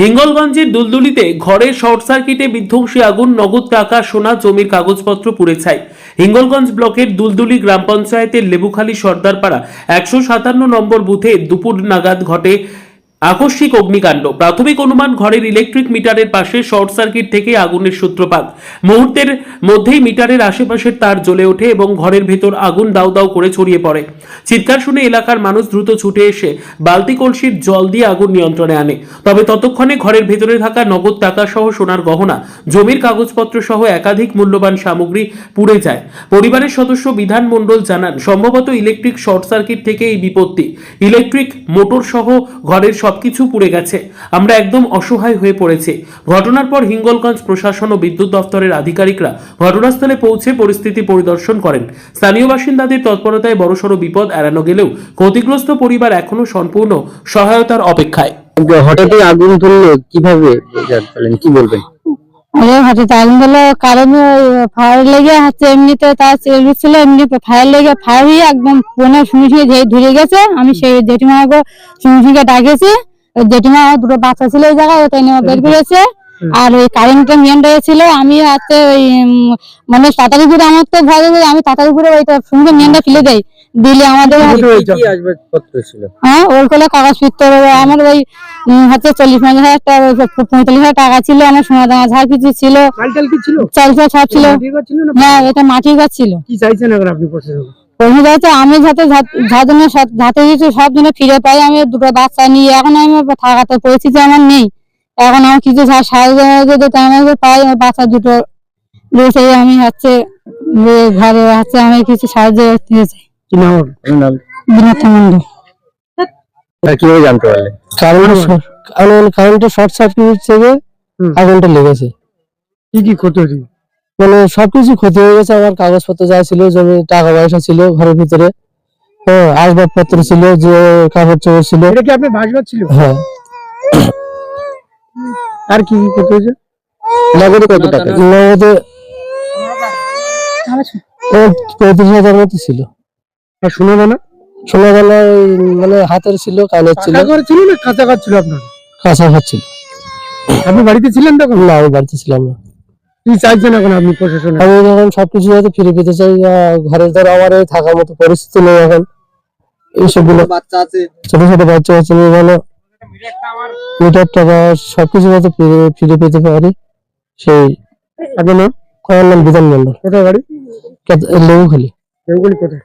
হিঙ্গলগঞ্জের দুলদুলিতে ঘরে শর্ট সার্কিটে বিধ্বংসী আগুন, নগদ টাকা, সোনা, জমির কাগজপত্র পুড়ে ছাই। হিঙ্গলগঞ্জ ব্লকের দুলদুলি গ্রাম পঞ্চায়েতের লেবুখালী সর্দারপাড়া একশো সাতান্ন নম্বর বুথে দুপুর নাগাদ ঘটে আকস্মিক অগ্নিকাণ্ড। প্রাথমিক অনুমান, ঘরের ইলেকট্রিক মিটারের পাশে শর্ট সার্কিট থেকে আগুনের সূত্রপাত। মুহূর্তের মধ্যেই মিটারের আশেপাশের তার জ্বলে ওঠে এবং ঘরের ভেতর আগুন দাউ দাউ করে ছড়িয়ে পড়ে। চিৎকার শুনে এলাকার মানুষ দ্রুত ছুটে এসে বালতি কলসির জল দিয়ে আগুন নিয়ন্ত্রণে আনে। তবে ততক্ষণে ঘরের ভেতরে থাকা নগদ টাকা সহ সোনার গহনা, জমির কাগজপত্র সহ একাধিক মূল্যবান সামগ্রী পুড়ে যায়। পরিবারের সদস্য বিধান মণ্ডল জানান, সম্ভবত ইলেকট্রিক শর্ট সার্কিট থেকে এই বিপত্তি। ইলেকট্রিক মোটর সহ ঘরের সবকিছু পুড়ে গেছে। আমরা একদম অসহায় হয়ে পড়েছি। ঘটনার পর হিঙ্গলগঞ্জ প্রশাসন ও বিদ্যুৎ দপ্তরের আধিকারিকরা ঘটনাস্থলে পৌঁছে পরিস্থিতি পরিদর্শন করেন। স্থানীয় বাসিন্দাদের তৎপরতায় বড়সড় বিপদ এড়ানো গেলেও ক্ষতিগ্রস্ত পরিবার এখনও সম্পূর্ণ সহায়তার অপেক্ষায়। হঠাৎই আগুন ধরলো কীভাবে কি বলবেন? আরে হঠাৎ আগুন দিলো কারণ ফায়ার লেগে হচ্ছে এমনিতে তার ছিল এমনি ফায়ার লেগে ফায়ার হয়ে একদম ফোনে শুনে যে ধরে গেছে আমি সেই জেঠিমাকে শুনে ডাকেছি ওই জেঠিমা দুটো বাচ্চা ছিল ওই জায়গায় ওটাই নিয়ে বের করেছে। আর ওই কারেন্টটা মেন রয়েছিল আমি হচ্ছে ওই মানে তাড়াতাড়ি করে আমার তো ভয় আমি তাড়াতাড়ি করে ওইটা শুনে মেনটা ফেলে দেই। দিলে আমাদের হ্যাঁ ওর কোলে কাগজ পত্র আমার ওই হচ্ছে চল্লিশ পঞ্চাশ হাজার টাকা পঁয়তাল্লিশ হাজার টাকা ছিল। আমার সোনা দানা যা কিছু ছিল। চাল চাল সব ছিল। হ্যাঁ এটা মাটির গাছ ছিল। কি চাইছেন এখন আপনি প্রশাসন? যাচ্ছে আমি যাতে যাদের যাতে কিছু সব জন্য ফিরে পাই আমি দুটো বাচ্চা নিয়ে এখন আমি থাকাতে পরিস্থিতি আমার নেই। এখন আমার কিছু সাহায্য যদি আমাকে পাই বাচ্চা দুটো রয়েছে আমি হচ্ছে ঘরে হচ্ছে আমি কিছু সাহায্য চাই। কি নাম নাম বিনোদ মন্ডল কীভাবে জানতে পারলেন কারণ কারণ কারেন্টে শর্ট সার্কিট থেকে আগুনটা লেগেছে। কি কি ক্ষতি হয়েছে? মানে সবকিছু ক্ষতি হয়ে গেছে। আমার কাগজপত্র যা ছিল জমি টাকা পয়সা ছিল ঘরের ভিতরে হ্যাঁ আসবাবপত্র ছিল যে কাপড় চোপড় ছিল। এটা কি আপনার বাসবাদ ছিল? হ্যাঁ। আর কি কি ক্ষতি হয়েছে? নগদে কত টাকা? নগদে পঁয়ত্রিশ হাজার মতো ছিল। আর শোনা না সোনা গলা মানে হাতের ছিল কানের ছিল। কাঁচা ঘর ছিল না? কাঁচা ঘর ছিল আপনার? কাঁচা ঘর ছিল। আপনি বাড়িতে ছিলেন তখন? না আমি বাড়িতে ছিলাম না। কি চাইছেন এখন আপনি প্রশাসন? আমি যখন সবকিছু যাতে ফিরে পেতে চাই ঘরের ধর আমার এই থাকার মতো পরিস্থিতি নেই এখন। এইসবগুলো বাচ্চা আছে। ছোট ছোট বাচ্চা আছে ভালো। মিটার টাকা সবকিছু যাতে ফিরে ফিরে পেতে পারি সেই। আপনার নাম? কয়ের নাম বিধান মন্ডল। কোথায় বাড়ি? লেবু খালি এগুলি কোথায়?